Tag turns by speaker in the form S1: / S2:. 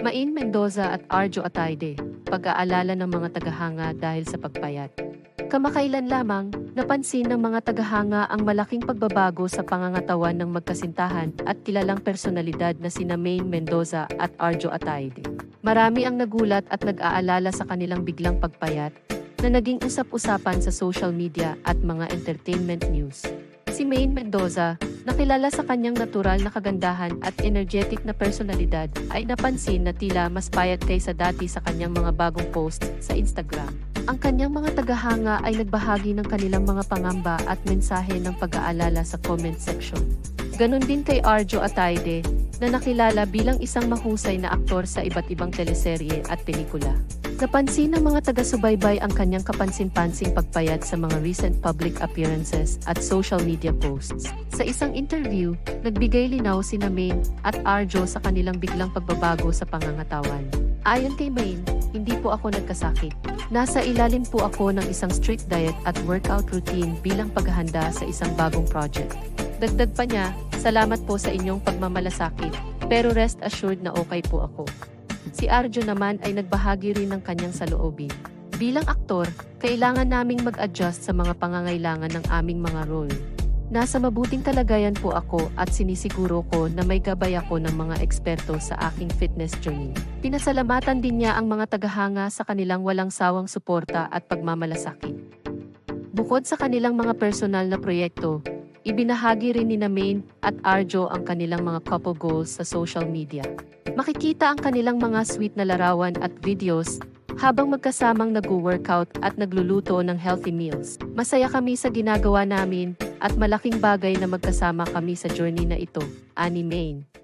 S1: Main Mendoza at Arjo Atayde, pag-aalala ng mga tagahanga dahil sa pagpayat. Kamakailan lamang, napansin ng mga tagahanga ang malaking pagbabago sa pangangatawan ng magkasintahan at kilalang personalidad na sina Main Mendoza at Arjo Atayde. Marami ang nagulat at nag-aalala sa kanilang biglang pagpayat na naging usap-usapan sa social media at mga entertainment news. Si Main Mendoza, nakilala sa kanyang natural na kagandahan at energetic na personalidad, ay napansin na tila mas payat kaysa dati sa kanyang mga bagong posts sa Instagram. Ang kanyang mga tagahanga ay nagbahagi ng kanilang mga pangamba at mensahe ng pag-aalala sa comment section. Ganon din kay Arjo Atayde, na nakilala bilang isang mahusay na aktor sa iba't ibang teleserye at pelikula. Napansin ng mga taga-subaybay ang kanyang kapansin-pansing pagpayat sa mga recent public appearances at social media posts. Sa isang interview, nagbigay linaw si Main at Arjo sa kanilang biglang pagbabago sa pangangatawan. Ayon kay Main, hindi po ako nagkasakit. Nasa ilalim po ako ng isang strict diet at workout routine bilang paghahanda sa isang bagong project. Dagdag pa niya, salamat po sa inyong pagmamalasakit, pero rest assured na okay po ako. Si Arjo naman ay nagbahagi rin ng kanyang saloobin. Bilang aktor, kailangan naming mag-adjust sa mga pangangailangan ng aming mga role. Nasa mabuting kalagayan po ako at sinisiguro ko na may gabay ako ng mga eksperto sa aking fitness journey. Pinasalamatan din niya ang mga tagahanga sa kanilang walang sawang suporta at pagmamalasakit. Bukod sa kanilang mga personal na proyekto, ibinahagi rin ni Main at Arjo ang kanilang mga couple goals sa social media. Makikita ang kanilang mga sweet na larawan at videos habang magkasamang nag-workout at nagluluto ng healthy meals. Masaya kami sa ginagawa namin at malaking bagay na magkasama kami sa journey na ito, ani Main.